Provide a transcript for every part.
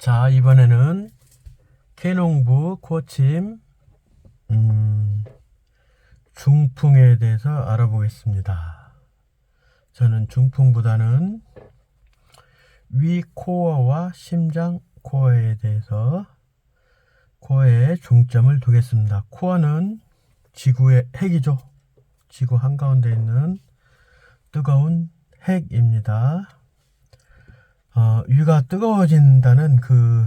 자, 이번에는 개농부 코침 음, 중풍에 대해서 알아보겠습니다. 저는 중풍보다는 위 코어와 심장 코어에 대해서 코어에 중점을 두겠습니다. 코어는 지구의 핵이죠. 지구 한가운데 있는 뜨거운 핵입니다. 어, 위가 뜨거워진다는 그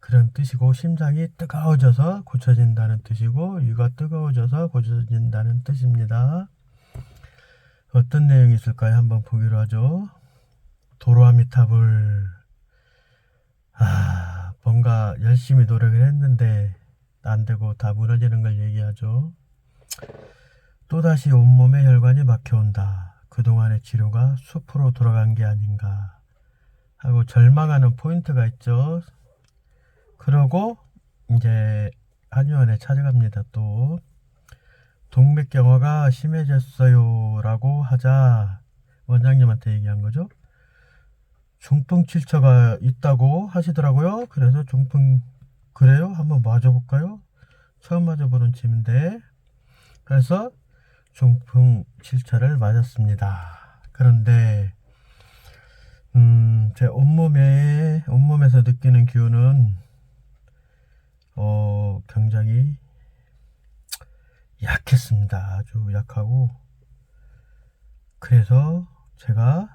그런 뜻이고 심장이 뜨거워져서 고쳐진다는 뜻이고 위가 뜨거워져서 고쳐진다는 뜻입니다. 어떤 내용이 있을까요? 한번 보기로 하죠. 도로아미타불 아 뭔가 열심히 노력을 했는데 안 되고 다 무너지는 걸 얘기하죠. 또다시 온몸에 혈관이 막혀온다. 그동안의 치료가 숲으로 돌아간 게 아닌가 하고 절망하는 포인트가 있죠. 그러고 이제 한의원에 찾아갑니다. 또 동맥경화가 심해졌어요라고 하자 원장님한테 얘기한 거죠. 중풍 칠처가 있다고 하시더라고요. 그래서 중풍 그래요? 한번 맞아볼까요? 처음 맞아보는 짐인데 그래서 중풍 칠처를 맞았습니다. 그런데 음, 제 온몸에 온몸에서 느끼는 기운은 어, 굉장히 약했습니다. 아주 약하고 그래서 제가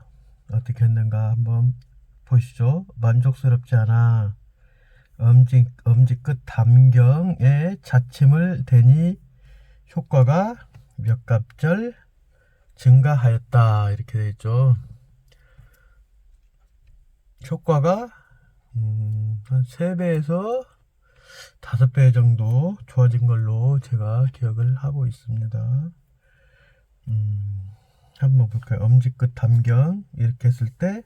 어떻게 했는가 한번 보시죠. 만족스럽지 않아 엄지 엄지 끝 담경에 자침을 대니 효과가 몇 갑절 증가하였다 이렇게 되어 있죠. 효과가 음, 한 3배에서 5배 정도 좋아진 걸로 제가 기억을 하고 있습니다. 음, 한번 볼까요? 엄지 끝 담경 이렇게 했을 때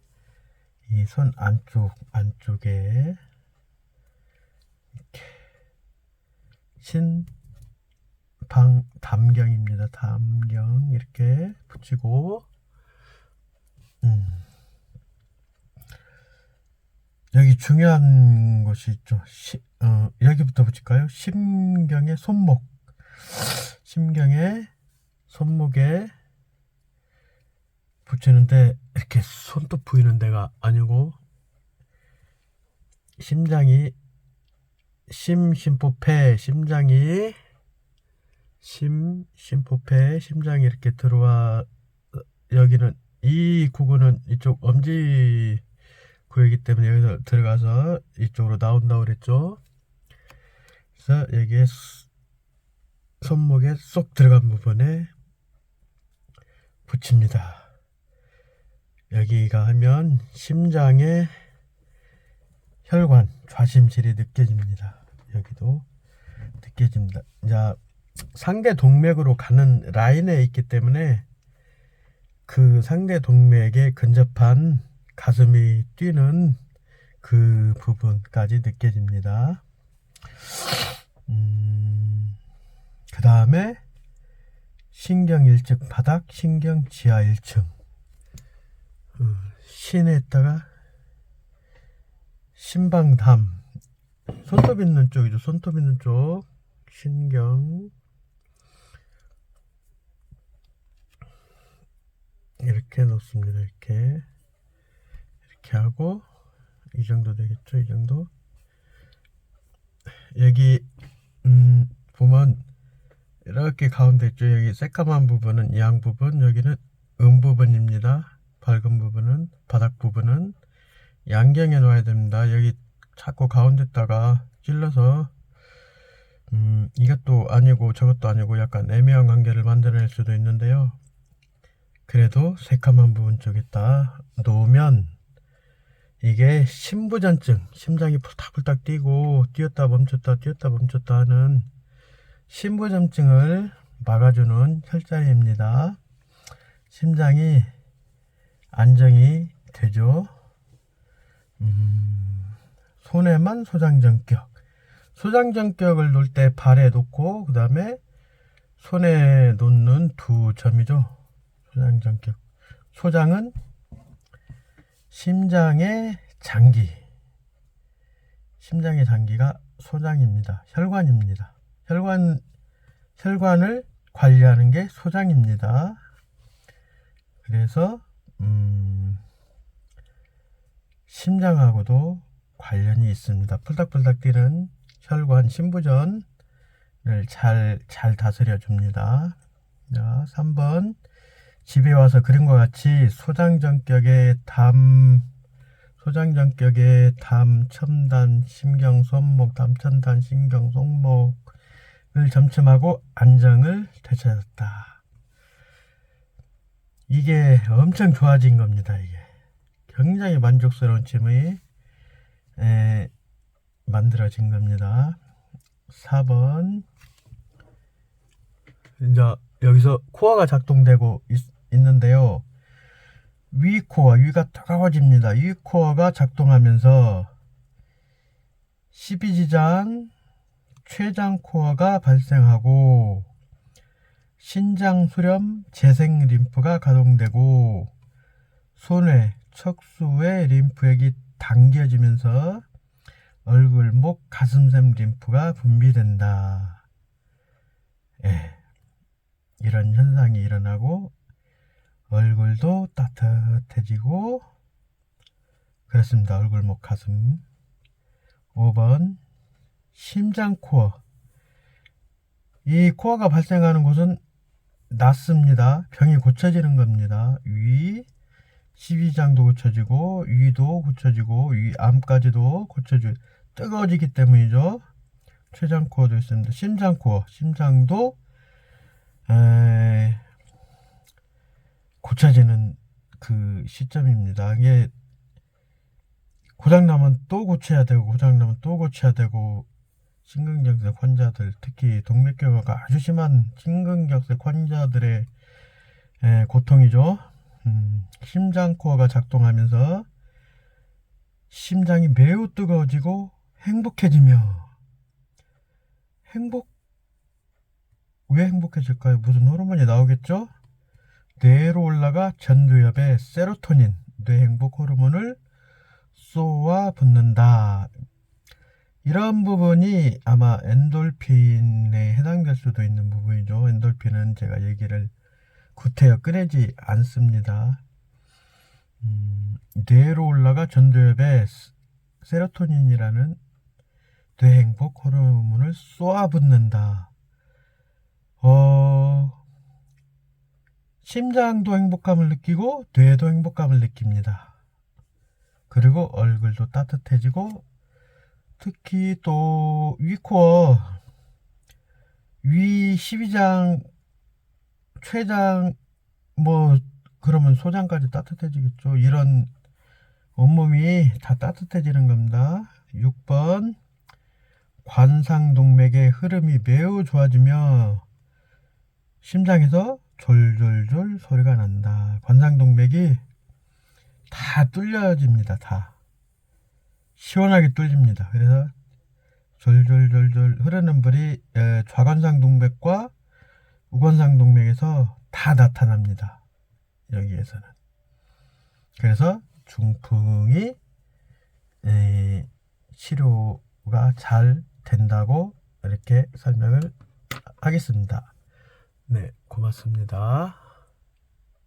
이 손 안쪽 안쪽에 이렇게 신 방 담경입니다. 담경 이렇게 붙이고 음. 여기 중요한 것이 있죠. 시, 어, 여기부터 붙일까요? 심경의 손목. 심경의 손목에 붙이는데 이렇게 손톱 보이는 데가 아니고 심장이 심심포폐 심장이 심심포폐 심장이 이렇게 들어와 여기는 이 구근은 이쪽 엄지 구이기 때문에 여기서 들어가서 이쪽으로 나온다고 그랬죠. 그래서 여기에 손목에 쏙 들어간 부분에 붙입니다. 여기가 하면 심장의 혈관 좌심실이 느껴집니다. 여기도 느껴집니다. 자, 상대 동맥으로 가는 라인에 있기 때문에 그 상대 동맥에 근접한 가슴이 뛰는 그 부분까지 느껴집니다. 음, 그 다음에 신경 1층 바닥, 신경 지하 1층. 신에다가 신방담. 손톱 있는 쪽이죠. 손톱 있는 쪽. 신경. 이렇게 놓습니다. 이렇게. 이렇게 하고 이 정도 되겠죠? 이 정도? 여기 음 보면 이렇게 가운데 있죠? 여기 새까만 부분은 양 부분 여기는 음 부분입니다. 밝은 부분은 바닥 부분은 양경에 놓아야 됩니다. 여기 자꾸 가운데다가 찔러서 음 이것도 아니고 저것도 아니고 약간 애매한 관계를 만들어낼 수도 있는데요. 그래도 새까만 부분 쪽에다 놓으면 이게 심부전증, 심장이 풀딱풀딱 뛰고 뛰었다 멈췄다 뛰었다 멈췄다 하는 심부전증을 막아주는 혈자리입니다. 심장이 안정이 되죠. 음, 손에만 소장전격. 소장전격을 놓을 때 발에 놓고 그 다음에 손에 놓는 두 점이죠. 소장전격. 소장은 심장의 장기 심장의 장기가 소장입니다. 혈관입니다. 혈관 혈관을 관리하는 게 소장입니다. 그래서 음, 심장하고도 관련이 있습니다. 풀닥풀닥 뛰는 혈관 심부전을 잘, 잘 다스려 줍니다. 자, 3번. 집에 와서 그림과 같이 소장전격의 담, 소장전격의 담, 첨단, 심경, 손목, 담천단, 신경, 손목을 점침하고 안정을 되찾았다. 이게 엄청 좋아진 겁니다, 이게. 굉장히 만족스러운 침이 에, 만들어진 겁니다. 4번. 이제 여기서 코어가 작동되고 있, 는데요 위 코어, 위가 뜨거워집니다. 위 코어가 작동하면서 12지장 췌장 코어가 발생하고 신장 수렴 재생 림프가 가동되고 손에 척수의 림프액이 당겨지면서 얼굴, 목, 가슴샘 림프가 분비된다. 예. 이런 현상이 일어나고 얼굴도 따뜻해지고 그렇습니다. 얼굴, 목, 가슴. 5번 심장 코어. 이 코어가 발생하는 곳은 낫습니다. 병이 고쳐지는 겁니다. 위, 12장도 고쳐지고 위도 고쳐지고 위암까지도 고쳐지 뜨거워지기 때문이죠. 췌장 코어도 있습니다. 심장 코어, 심장도 에, 고쳐지는 그 시점입니다. 이게 고장나면 또 고쳐야 되고 고장나면 또 고쳐야 되고 심근경색 환자들 특히 동맥경화가 아주 심한 심근경색 환자들의 에, 고통이죠. 음, 심장 코어가 작동하면서 심장이 매우 뜨거워지고 행복해지며 행복 왜 행복해질까요? 무슨 호르몬이 나오겠죠? 뇌로 올라가 전두엽에 세로토닌 뇌 행복 호르몬을 쏘아 붙는다. 이런 부분이 아마 엔돌핀에 해당될 수도 있는 부분이죠. 엔돌핀은 제가 얘기를 구태여 꺼내지 않습니다. 음, 뇌로 올라가 전두엽에 세로토닌이라는 뇌행복 호르몬을 쏘아붙는다. 어, 심장도 행복감을 느끼고 뇌도 행복감을 느낍니다. 그리고 얼굴도 따뜻해지고 특히 또 위코어 위 12장 췌장 뭐 그러면 소장까지 따뜻해지겠죠. 이런 온몸이 다 따뜻해지는 겁니다. 6번 관상동맥의 흐름이 매우 좋아지며 심장에서 졸졸졸 소리가 난다. 관상동맥이 다 뚫려집니다. 다 시원하게 뚫립니다. 그래서 졸졸졸졸 흐르는 불이 좌관상 동맥과 우관상 동맥에서 다 나타납니다. 여기에서는. 그래서 중풍이 에, 치료가 잘 된다고 이렇게 설명을 하겠습니다. 네, 고맙습니다.